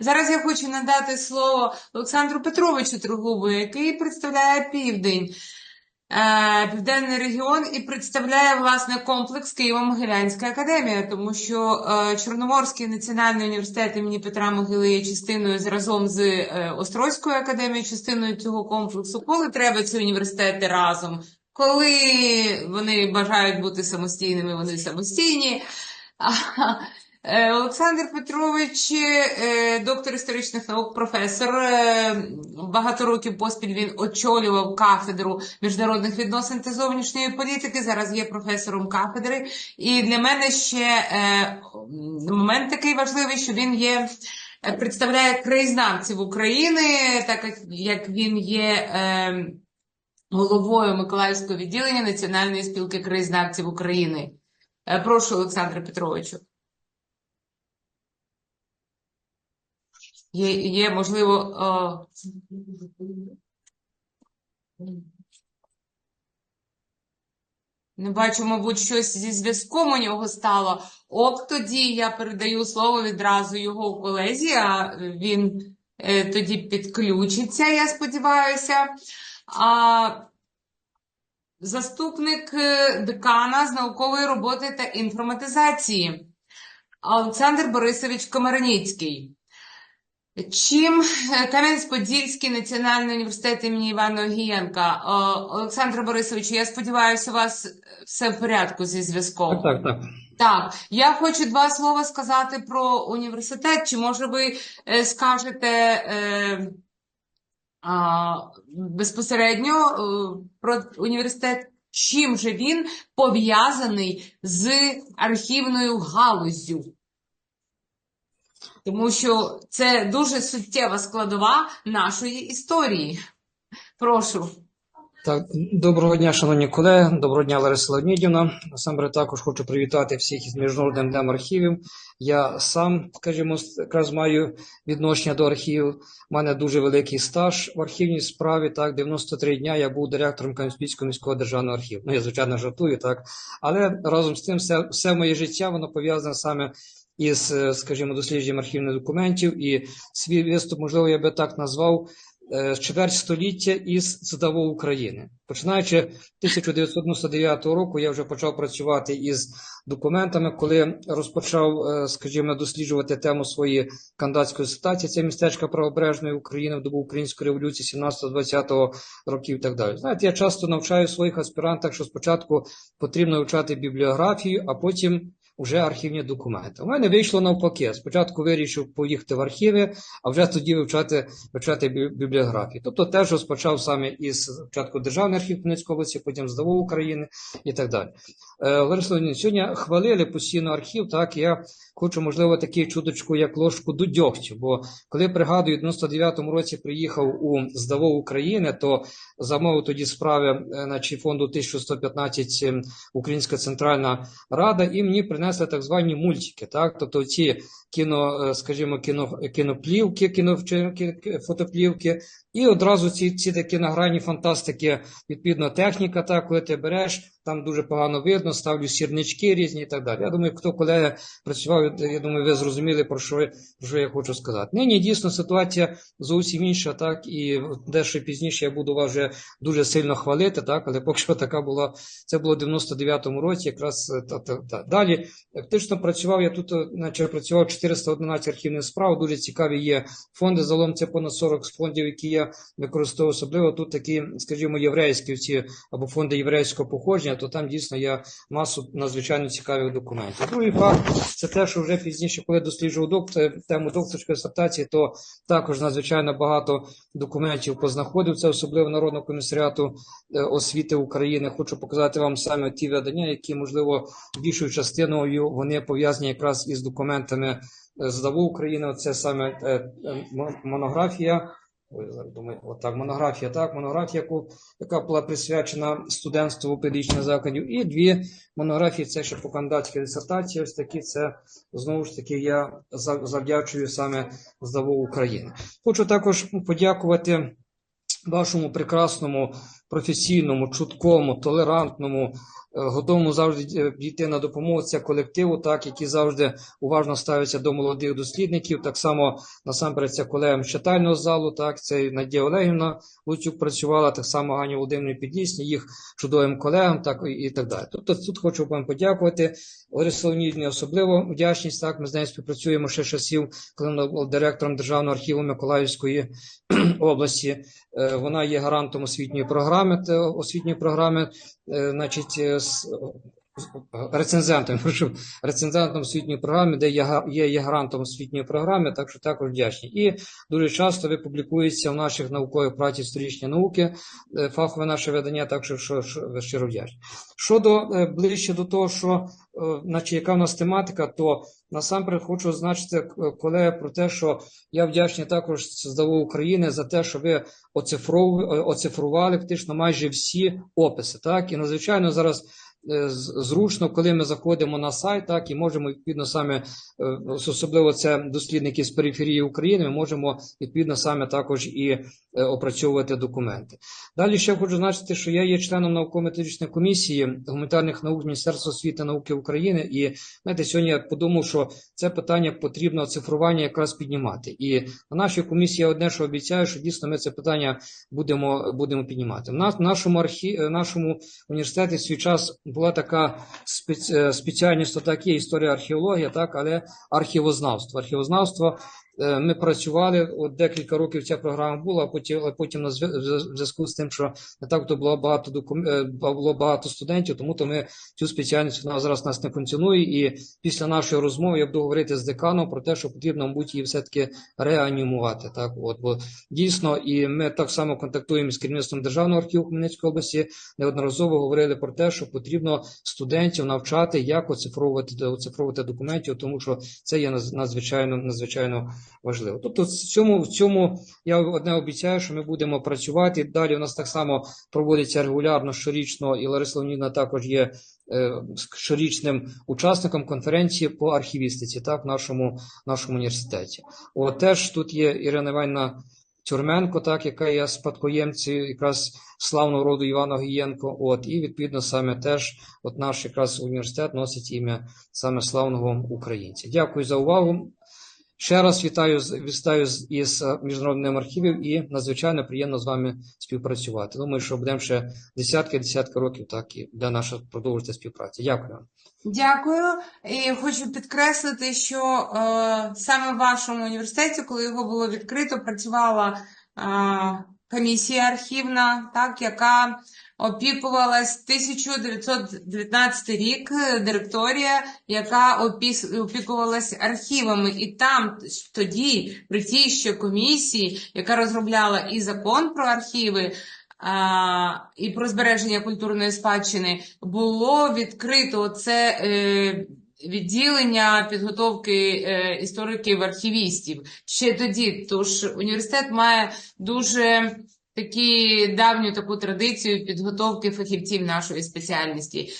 Зараз я хочу надати слово Олександру Петровичу Трогубу, який представляє Південь, е, Південний регіон і представляє, власне, комплекс Києво-Могилянська академія, тому що е, Чорноморський національний університет імені Петра Могили є частиною разом з е, Острозькою академією, частиною цього комплексу. Коли треба ці університети разом, коли вони бажають бути самостійними, вони самостійні. Е, Олександр Петрович, е, доктор історичних наук, професор. е, Багато років поспіль він очолював кафедру міжнародних відносин та зовнішньої політики. Зараз є професором кафедри. І для мене ще е, момент такий важливий, що він є. е, Представляє краєзнавців України, так як- він є е, головою Миколаївського відділення Національної спілки краєзнавців України. Е, Прошу, Олександре Петровичу. Є, є можливо. О... Не бачу, мабуть, щось зі зв'язком у нього стало. Ок, тоді я передаю слово відразу його колезі, а він е, тоді підключиться, я сподіваюся. А, заступник е, декана з наукової роботи та інформатизації Олександр Борисович Комароніцький. Чим е, Кам'янець-Подільський національний університет імені Івана Огієнка? Олександр Борисович, я сподіваюся, у вас все в порядку зі зв'язком. Так, так, так. Так, я хочу два слова сказати про університет. Чи може ви е, скажете е, а, безпосередньо е, про університет, чим же він пов'язаний з архівною галуззю? Тому що це дуже суттєва складова нашої історії. Прошу. Так, доброго дня, шановні колеги, доброго дня, Лариса Леонідівна. Насамперед також хочу привітати всіх із Міжнародним днем архівів. Я сам, скажімо, якраз маю відношення до архівів. У мене дуже великий стаж в архівній справі. Так, 93 дня я був директором Кам'янського міського державного архіву. Ну, я звичайно жартую, так. Але разом з тим, все, все моє життя воно пов'язане саме із, е, скажімо, дослідженням архівних документів. І свій виступ, можливо, я би так назвав е, чверть століття із ЗДАВО України. Починаючи 1999 року, я вже почав працювати із документами, коли розпочав, е, скажімо, досліджувати тему своєї кандидатської дисертації. Це містечка правобережної України в добу української революції 17-20 років і так далі. Знаєте, я часто навчаю своїх аспірантах, що спочатку потрібно вивчати бібліографію, а потім вже архівні документи. У мене вийшло навпаки. Спочатку вирішив поїхати в архіви, а вже тоді вивчати, вивчати бібліографію. Тобто теж розпочав саме із спочатку Державний архів Хмельницької області, потім ЗДАВО України і так далі. Е, Лариса сьогодні хвалили постійно архів, так я хочу, можливо, таку чуточку, як ложку до дьогтю, бо коли пригадую, в 99-му році приїхав у ЗДАВО України, то замовив тоді справи е, значить, фонду 1115 ем, Українська Центральна Рада, і мені принесли так звані мультики, так, тобто ці кіно, е, скажімо, кіно, кіноплівки, кіно, фотоплівки, і одразу ці, ці такі награні фантастики, відповідно, техніка, так, коли ти береш, там дуже погано видно, ставлю сірнички різні і так далі. Я думаю, хто колега працював, я думаю, ви зрозуміли, про що, про що я хочу сказати. Нині дійсно ситуація зовсім інша, так, і дещо пізніше я буду вас вже дуже сильно хвалити, так, але поки що така була, це було в 99-му році, якраз та, та, та. далі. Фактично працював я тут, наче працював 411 архівних справ, дуже цікаві є фонди, загалом це понад 40 фондів, які я використовую, особливо тут такі, скажімо, єврейські ці або фонди єврейського походження, то там дійсно є масу надзвичайно цікавих документів. Другий факт це те, що вже пізніше, коли досліджував доктор, тему докторської дисертації, то також надзвичайно багато документів познаходив. Це особливо Народного комісаріату е, освіти України. Хочу показати вам саме ті видання, які, можливо, більшою частиною вони пов'язані якраз із документами е, ЗДАВО України. Це саме е, е, мо- монографія. Ой, зараз думаю, отак, монографія, так, монографія, яку, яка була присвячена студентству педагогічних закладів, і дві монографії, це ще по кандидатській дисертації, ось такі, це, знову ж таки, я за- завдячую саме здаву України. Хочу також подякувати вашому прекрасному професійному, чуткому, толерантному, е, готовому завжди е, йти на допомогу це колективу, так, які завжди уважно ставляться до молодих дослідників. Так само насамперед це колегам читального залу, так, це Надія Олегівна Луцюк працювала, так само Ганя Володимирівна Підлісні, їх чудовим колегам, так і, так далі. Тобто тут хочу вам подякувати. Ларисі Леонідівні особливо вдячність. Так, ми з нею співпрацюємо ще часів, коли вона була директором Державного архіву Миколаївської області. Е, Вона є гарантом освітньої програми, те- освітньої програми, е, значить, е, рецензентом, прошу, рецензентом освітньої програми, де є, є, гарантом освітньої програми, так що також вдячні. І дуже часто ви публікуєтеся в наших наукових працях історичні науки, е, фахове наше видання, так що, що, що щиро вдячні. Щодо е, ближче до того, що е, значить, яка в нас тематика, то насамперед хочу означити е, колеги про те, що я вдячний також ЗДАУ України за те, що ви оцифров, е, оцифрували фактично майже всі описи. Так? І надзвичайно зараз зручно, коли ми заходимо на сайт, так і можемо відповідно саме, е, особливо це дослідники з периферії України, ми можемо відповідно саме також і е, опрацьовувати документи. Далі ще хочу значити, що я є членом науково-методичної комісії гуманітарних наук Міністерства освіти і науки України. І знаєте, сьогодні я подумав, що це питання потрібно цифрування якраз піднімати. І на нашій комісії я одне, що обіцяю, що дійсно ми це питання будемо, будемо піднімати. В нашому архі, е, нашому університеті в свій час була така е, спеціальність, така історія археологія, так, але архівознавство. Архівознавство ми працювали от декілька років. Ця програма була, а потім, а потім на зв'язку з тим, що не так то було багато докум... е, було багато студентів, тому то ми цю спеціальність вона зараз нас не функціонує. І після нашої розмови я буду говорити з деканом про те, що потрібно, мабуть, її все-таки реанімувати. Так, от бо дійсно, і ми так само контактуємо з керівництвом державного архіву Хмельницької області. Неодноразово говорили про те, що потрібно студентів навчати, як оцифровувати оцифровувати документів, тому що це є надзвичайно надзвичайно важливо. Тобто, в цьому в цьому я одне обіцяю, що ми будемо працювати. Далі у нас так само проводиться регулярно щорічно, і Лариса Леонідовна також є е, щорічним учасником конференції по архівістиці, так, в нашому, нашому університеті. От теж тут є Ірина Іванівна Тюрменко, так, яка є спадкоємцею якраз славного роду Івана Гієнко. От, і відповідно саме теж от наш якраз університет носить ім'я саме славного українця. Дякую за увагу. Ще раз вітаю вітаю із е, міжнародним архівом і надзвичайно приємно з вами співпрацювати. Думаю, що будемо ще десятки десятки років, так і для наша продовжити співпраця. Дякую. Дякую. І хочу підкреслити, що е, саме в вашому університеті, коли його було відкрито, працювала е, комісія архівна, так, яка опікувалась 1919 рік, е, директорія, яка опікувалась архівами. І там тоді, при тій ще комісії, яка розробляла і закон про архіви, і про збереження культурної спадщини було відкрито це е, відділення підготовки е, істориків-архівістів ще тоді. Тож університет має дуже такі давню таку традицію підготовки фахівців нашої спеціальності.